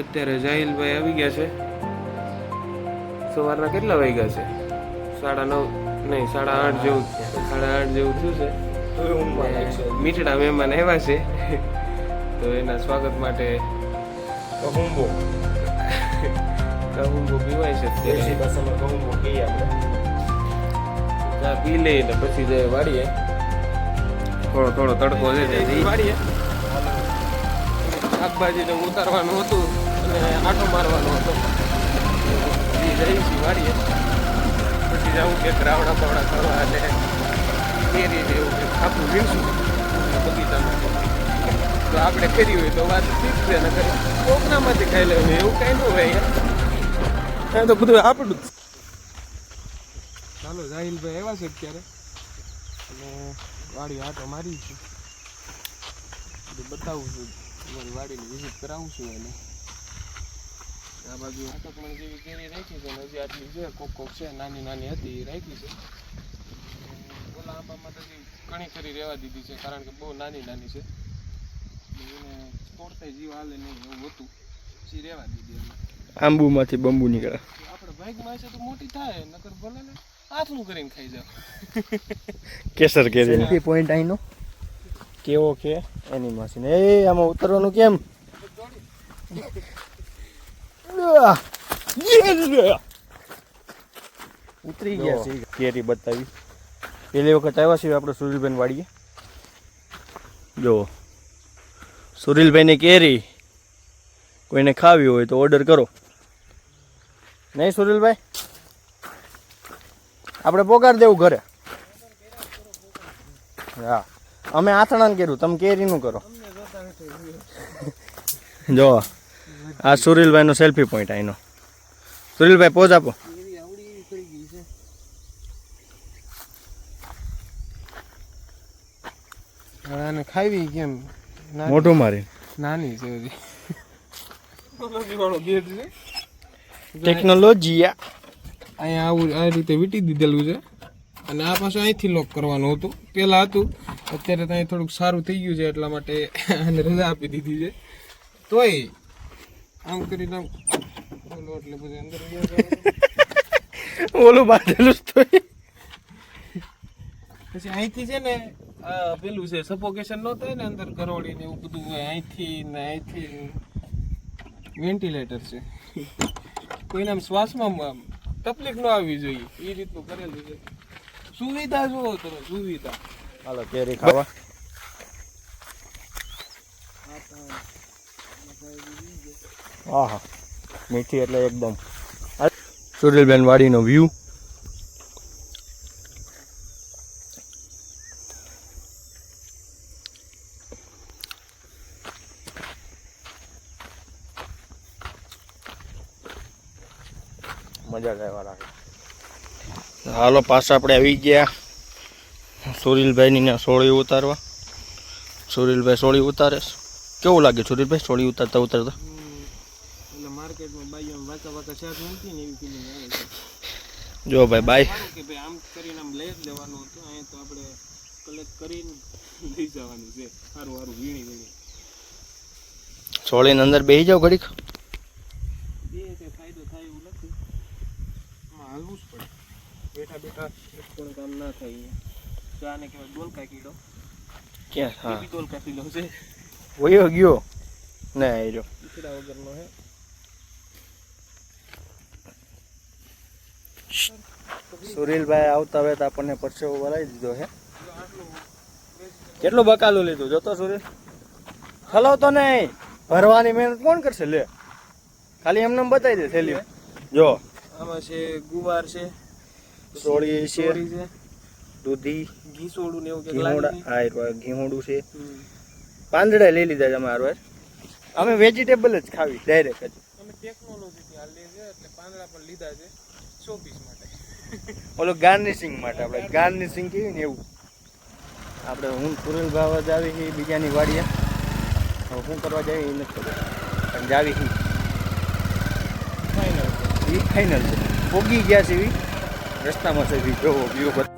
અત્યારે જાહિલભાઈ આવી ગયા છે. સવારના કેટલા વાગ્યા છે? સાડા નવ નહીં સાડા આઠ જેવું સાડા આઠ જેવું થયું છે. મીઠડા મહેમાન આવ્યા છે. તો એના સ્વાગત માટે કહુંબો. કહુંબો પીવાય છે કહુંબો કહીએ આપણે. ચા પી લઈએ ને પછી જાય વાડીએ થોડો થોડો તડકો છે વાડીએ શાકભાજીને ઉતારવાનું હતું. અને આટો મારવાનો હતો. એ જઈ છીએ વાડીએ પછી જવું કે રાવડા બાવડા કરવા અને કેરી ને એવું કંઈક ખાપું વીણશું. બગીચામાં તો આપણે કરી હોય તો વાત ઠીક છે ને કોકનામાંથી ખાઈ લેવું એવું કાંઈ ન હોય યાર. તો બધું આપણું ચાલો જાહિલભાઈ આવ્યા છે અત્યારે. અને વાડી આટો મારી છે. બતાવું છું. તમારી વાડીની વિઝિટ કરાવું છું એને આ બાજુ આટકમણ જેવી કેરી રાખી છે ને હજી આટલી છે કોક કોક છે નાની નાની હતી એ રાખી છે. ઓલા આંબામાં તો ઘણી ખરી રહેવા દીધી છે કારણ કે બહુ નાની નાની છે. એને તોડતા જીવ હાલે નહીં એવું હતું પછી રહેવા દીધી અમે આંબુમાંથી બંબુ નીકળે. આપણે બાઇકમાં છે તો મોટી થાય નકર ભલે ને હાથનું કરીને ખાઈ જાવ કેસર કેરી સેલ્ફી પોઈન્ટ અહીંનો કેવો કે? એની માસી એ આમાં ઉતરવાનું કેમ? ઉતરી ગયા છે કેરી બતાવી. પેલી વખત આવ્યા છીએ આપણે સુરીલબેન વાડીએ. જો સુરીલભાઈની કેરી કોઈને ખાવી હોય તો ઓર્ડર કરો. નહીં સુરીલભાઈ? આપણે પોકાર દેવું ઘરે. હા અમે આથણાને કર્યું તમે કેરીનું કરો. જો આ સુરીલભાઈનો સેલ્ફી પોઈન્ટ આઈનો સુરીલભાઈ પોઝ આપો. આને ખાવી કેમ? મોટું મારી. નાની છે ટેકનોલોજી અહીંયા આવું આ રીતે વીટી દીધેલું છે. અને આ પાછું અહીંથી લોક કરવાનું હતું. પહેલાં હતું. અત્યારે તો અહીં થોડુંક સારું થઈ ગયું છે એટલા માટે આને રજા આપી દીધી છે. તોય આમ કરીને આમ બોલો એટલે પછી અંદર. ઓલું બાંધેલું જ તો. પછી અહીંથી છે ને આ પેલું છે સફોકેશન ન થાય ને અંદર કરોડી ને એવું બધું હોય અહીંથી ને અહીંથી વેન્ટિલેટર છે. કોઈને આમ શ્વાસમાં આમ તકલીફ ન આવવી જોઈએ એ રીતનું કરેલું છે. સુવિધા જુઓ તમે સુવિધા. હાલો કેરી ખાવા. આહા મીઠી એટલે એકદમ. સુરેલબેન વાડીનો વ્યૂ મજા જ આવ્યા રાખે. હાલો પાછા આપણે આવી ગયા સુરીલભાઈની ને સોળી ઉતારવા. સુરીલભાઈ સોળી ઉતારે કેવું લાગે સુરીલભાઈ? સોળી ઉતારતા ઉતારતા? બાઈઓ વાંકા વાંકા મૂકી ને એવી ફિલિંગ આવે છે. જો ભાઈ બાય કે ભાઈ આમ કરીને આમ લઈ જ લેવાનું હતું અહીંયા તો આપણે કલેક્ટ કરીને લઈ જવાનું છે. સારું સારું વીણી વીણી. છોડીને અંદર બેસી જાવ ઘડીક. બે ફાયદો થાય એવું નથી. હાલવું જ પડે. બેઠા બેઠા એક પણ કામ ના થાય આને કહેવાય ડોલકા કીડો. ક્યાં? હા. ડોલકા કીડો છે. વયો ગયો. ના ઈકડા વગરનો હે. સુરીલભાઈ આવતા હોય તો આપણને પરસેવો વરાઈ દીધો છે કેટલું બકાલું લીધું? જોતો સુરીલ. તો નહીં. ભરવાની મહેનત કોણ કરશે? લે. ખાલી એમને બતાવી દે થેલી જો. આમાં છે ગુવાર છે સોળી છે છે. દૂધી ઘી સોડું ને એવું ઘીમોડા. હા ઘીહોડું છે. પાંદડા લઈ લીધા છે અમારો અમે વેજીટેબલ જ ખાવી ડાયરેક્ટ જ. અમે ટેકનોલોજીથી હાલીએ છે એટલે પાંદડા પણ લીધા છે. શોપીસ માટે. ઓલો ગાર્નિશિંગ માટે આપણે. ગાર્નિશિંગ કેવી ને એવું. આપણે હું સુરેલ ભાવ જ આવી છે બીજાની વાડીએ. હું શું કરવા જાય એ નથી ખબર. પણ જાવી છે. ફાઇનલ એ ફાઇનલ છે. પોગી ગયા છે એવી રસ્તામાં છે જોવો વ્યૂ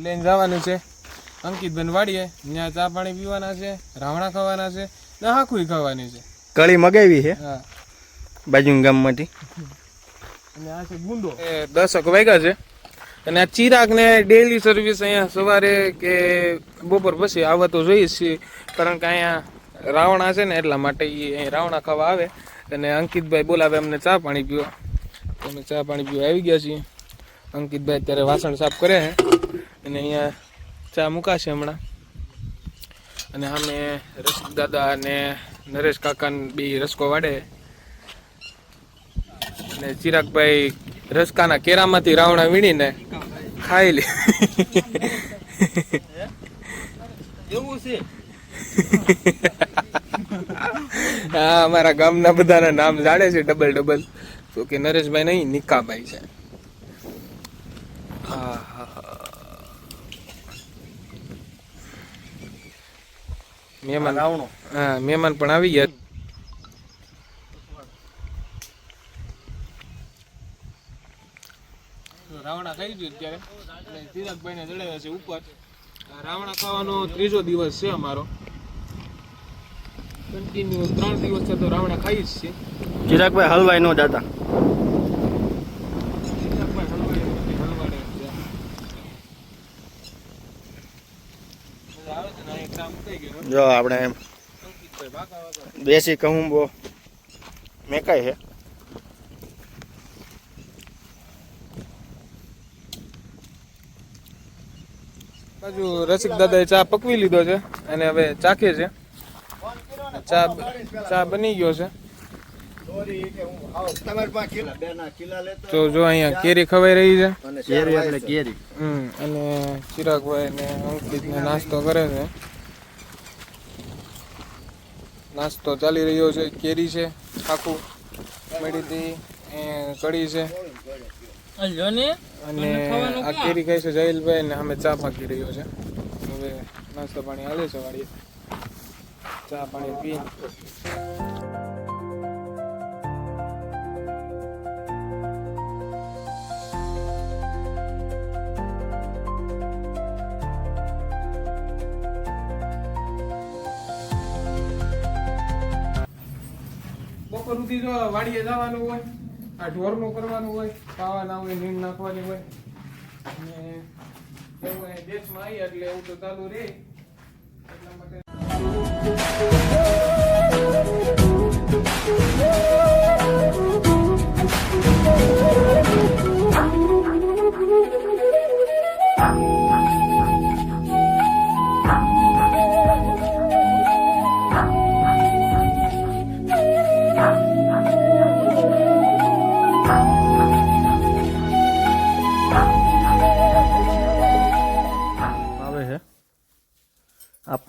એ લઈને જવાનું છે. અંકિતભાઈ વાડીએ ત્યાં ચા પાણી પીવાના છે રાવણા ખાવાના છે ને હાખુઈ ખાવાની છે. કળી મગાવી છે? હા. બાજુ ગામમાંથી? અને આ છે ગુંદો. એ દસક વાગ્યા છે. અને આ ચિરાગ ને ડેલી સર્વિસ અહીંયા સવારે કે બપોર પછી આવવા તો જોઈએ જ છીએ. કારણ કે અહીંયા રાવણા છે ને એટલા માટે એ અહીં રાવણા ખાવા આવે. અને અંકિતભાઈ બોલાવે અમને ચા પાણી પીવા. અમે ચા પાણી પીવા આવી ગયા છીએ. અંકિતભાઈ અત્યારે વાસણ સાફ કરે છે. અને અહીંયા ચા મુકાશે હમણાં. અને સામે રસિક દાદા અને નરેશ કાકા બી રસકો વાડે. અને ચિરાગભાઈ રસકાના કેરામાંથી રાવણા વીણીને ખાઈ લે. એવું છે? હા અમારા ગામના બધાના નામ જાણે છે ડબલ ડબલ તો કે નરેશભાઈ નહીં નિકાભાઈ છે. હા હા મહેમાન આવણો હા મહેમાન પણ આવી ગયા. રાવણા ખાઈ ગયું અત્યારે. ચિરાગભાઈને જડાવ્યા છે ઉપર. રાવણા ખાવાનો ત્રીજો દિવસ છે અમારો. કન્ટિન્યુ ત્રણ દિવસ છે તો રાવણા ખાઈ જ છે. ચિરાગભાઈ હલવાઈ નો જાતા ચિરાગભાઈ હલવાડે નથી, હલવાડે જ છે. આવે છે ને અહીં કામ થઈ ગયું જો આપણે ભાગા દેશી કહુંબો મેકાય છે. બાજુ રસિક દાદાએ ચા પકવી લીધો છે અને હવે ચાખે છે. ચા ચા બની ગયો છે. તો જો અહીંયા કેરી ખવાઈ રહી છે. કેરી એટલે કેરી. હમ અને ચિરાગભાઈ ને અંકિત ને નાસ્તો કરે છે. નાસ્તો ચાલી રહ્યો છે કેરી છે આખું મળી એ કઢી છે. અને આ કેરી ખાઈ છે જયલભાઈ ને અમે ચા પાકી રહ્યો છે. હવે નાસ્તો પાણી હાલે છે વાળી ચા પાણી પી સુધી જો વાડીએ જવાનું હોય, આ ઢોરનું કરવાનું હોય, ખાવાના હોય નીંદ નાખવાની હોય, અને એવું દેશમાં આવી એટલે એવું તો ચાલુ રહે. એટલા માટે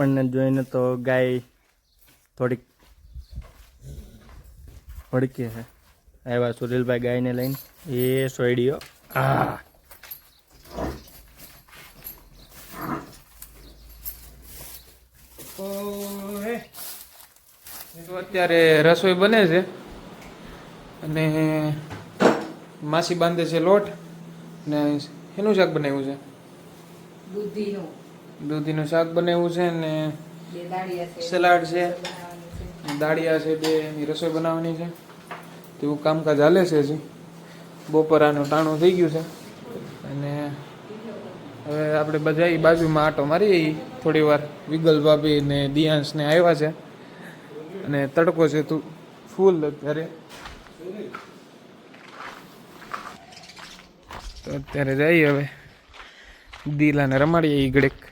આપણને જોઈને તો ગાય થોડીક ભડકે છે આવ્યા સુરેલભાઈ ગાયને લઈને. એ સોયડીઓ આ તો હે તો અત્યારે રસોઈ બને છે. અને માસી બાંધે છે લોટ ને એનું શાક બનાવ્યું છે. દૂધીનું. દૂધીનું શાક બનાવ્યું છે ને સલાડ છે દાળિયા છે બે એની રસોઈ બનાવવાની છે. તેવું કામકાજ હાલે છે હજી. બપોરાનું ટાણું થઈ ગયું છે. અને હવે આપણે બધા એ બાજુમાં આટો મારી થોડી વાર. વિગલ ભાભી ને દિયાંશને આવ્યા છે. અને તડકો છે તું ફૂલ અત્યારે. તો અત્યારે જઈએ હવે. દીલાને રમાડીએ એ ઘડીક.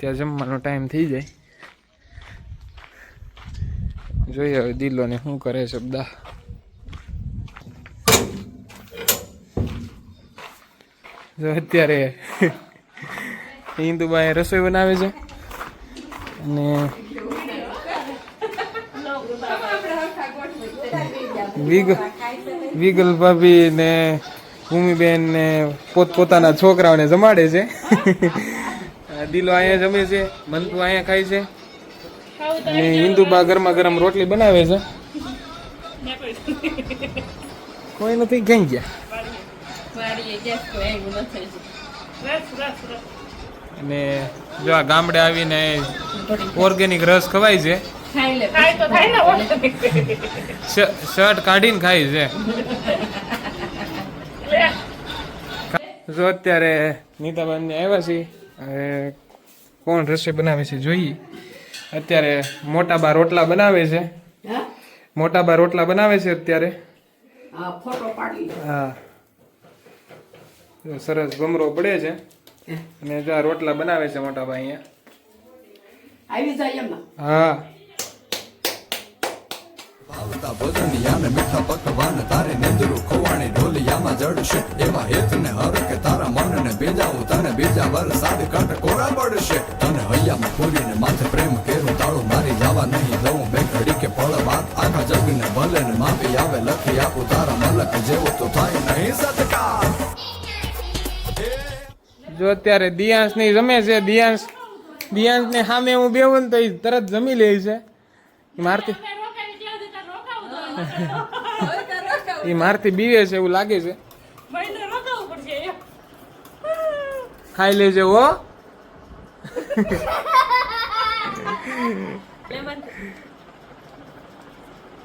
ત્યાં જમવાનો ટાઈમ થઈ જાય. જોઈએ હવે દિલોને શું કરે છે જો અત્યારે હિન્દુભાઈ રસોઈ બનાવે છે અને વિગ વિગલ ભાભી ને ભૂમિબેન ને પોતપોતાના છોકરાઓને જમાડે છે. દિલો અહીંયા જમે છે મંતુ અહીંયા ખાય છે. અને હિન્દુબા ગરમા ગરમ રોટલી બનાવે છે. કોઈ નથી ક્યાં ગયા? વાડીએ ગેસ તો એવું નથી અને જો આ ગામડે આવીને ઓર્ગેનિક રસ ખવાય છે. ખાઈ લે શ- શર્ટ કાઢીને ખાય છે. જો અત્યારે નીતાબેન આવ્યા છે હવે કોણ રસોઈ બનાવે છે જોઈએ. અત્યારે મોટા બા રોટલા બનાવે છે. મોટા બા રોટલા બનાવે છે અત્યારે. હા સરસ ગમરો પડે છે. અને જો રોટલા બનાવે છે મોટા બા અહીંયા. આવી જાય એમ. હા. ભાવતા ભોજનિયા મીઠા પકવાન, તારે નેદરું ખોવાણી, ઢોલિયામાં જડશે. એવા હેત ને કે તારા મન ને તને બીજા વરસાદ કાંઠ કોરા પડશે તને હૈયામાં પૂરીને માથે પ્રેમ કેરું તાળું મારી જવા નહીં દઉં. બે ઘડી કે પળ વાત આખા જગને ભલે ને માફી આવે, લખી આપું, તારા મલક જેવો તો થાય નહીં, સત્કાર. જો અત્યારે દિયાંશની જમે છે, દિયાંશ દિયાંશ ને સામે હું બેવું ને તો તરત જમી લે છે. ઈ ઈ મારથી બીવે છે એવું લાગે છે. ખાઈ લેજે હો.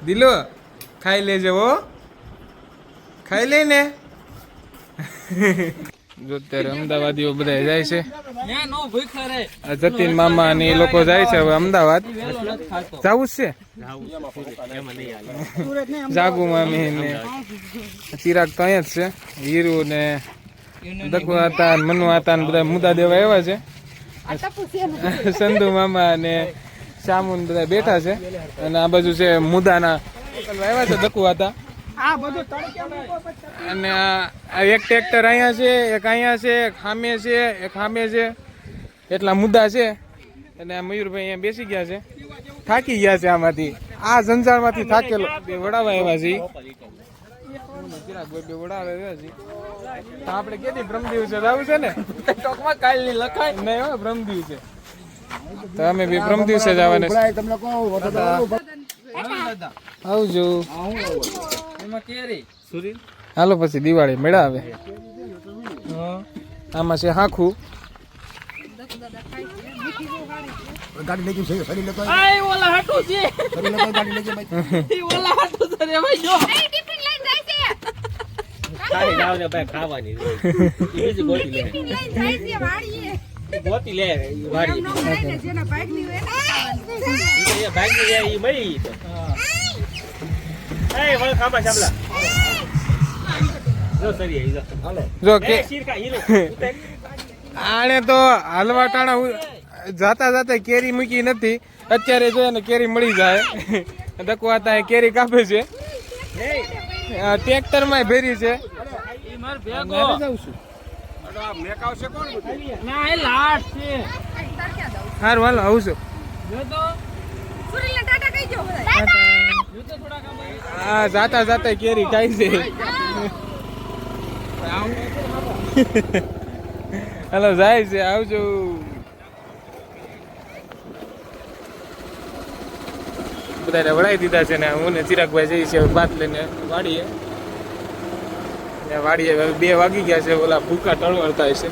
દિલો ખાઈ લેજે હો. ખાઈ લઈને ને. જો અત્યારે અમદાવાદીઓ બધા જાય છે. જતીન મામા અને એ લોકો જાય છે હવે અમદાવાદ. જવું છે? જાગુ મામી ને ચિરાગ તો અહીંયા જ છે. હીરુ ને દકુ હતા ને મનુ હતા બધા મુદ્દા દેવા આવ્યા છે. સંધુ મામા ને શામુ બધા બેઠા છે. અને આ બાજુ છે મુદાના. આવ્યા છે દકુ હતા અને એક ટ્રેક્ટર અહીંયા છે એક અહીંયા છે એક સામે છે એક સામે છે. એટલા મુદ્દા છે. અને મયુરભાઈ અહીંયા બેસી ગયા છે. થાકી ગયા છે આમાંથી. આ સંસારમાંથી થાકેલો. બે વડાવા આવ્યા છે. છે. આપણે કેદી બ્રહ્મ દિવસે જવું છે ને? કાલની લખાય નહીં હો બ્રહ્મ દિવસે તમે બી બ્રહ્મ દિવસે જવાના છે. આવજો. હાલો પછી દિવાળી મેળા આવે આમાં છે હાખું. જો. કે આને તો હાલવા ટાણા જાતા જાતા કેરી મૂકી નથી. અત્યારે જો ને કેરી મળી જાય. દકવાતા કેરી કાપે છે. ટ્રેક્ટરમાં ભેરી છે. હારું હાલો આવું છું. હા, જાતા જાતા કેરી ખાઈ છે. હાલો, જાય છે, આવજો. બધાને વળાવી દીધા છે ને, હું ને ચિરાગભાઈ જઈ છે બાત લઈને વાડીએ. વાડીએ બે વાગી ગયા છે, ઓલા ભૂકા ટળવળતા છે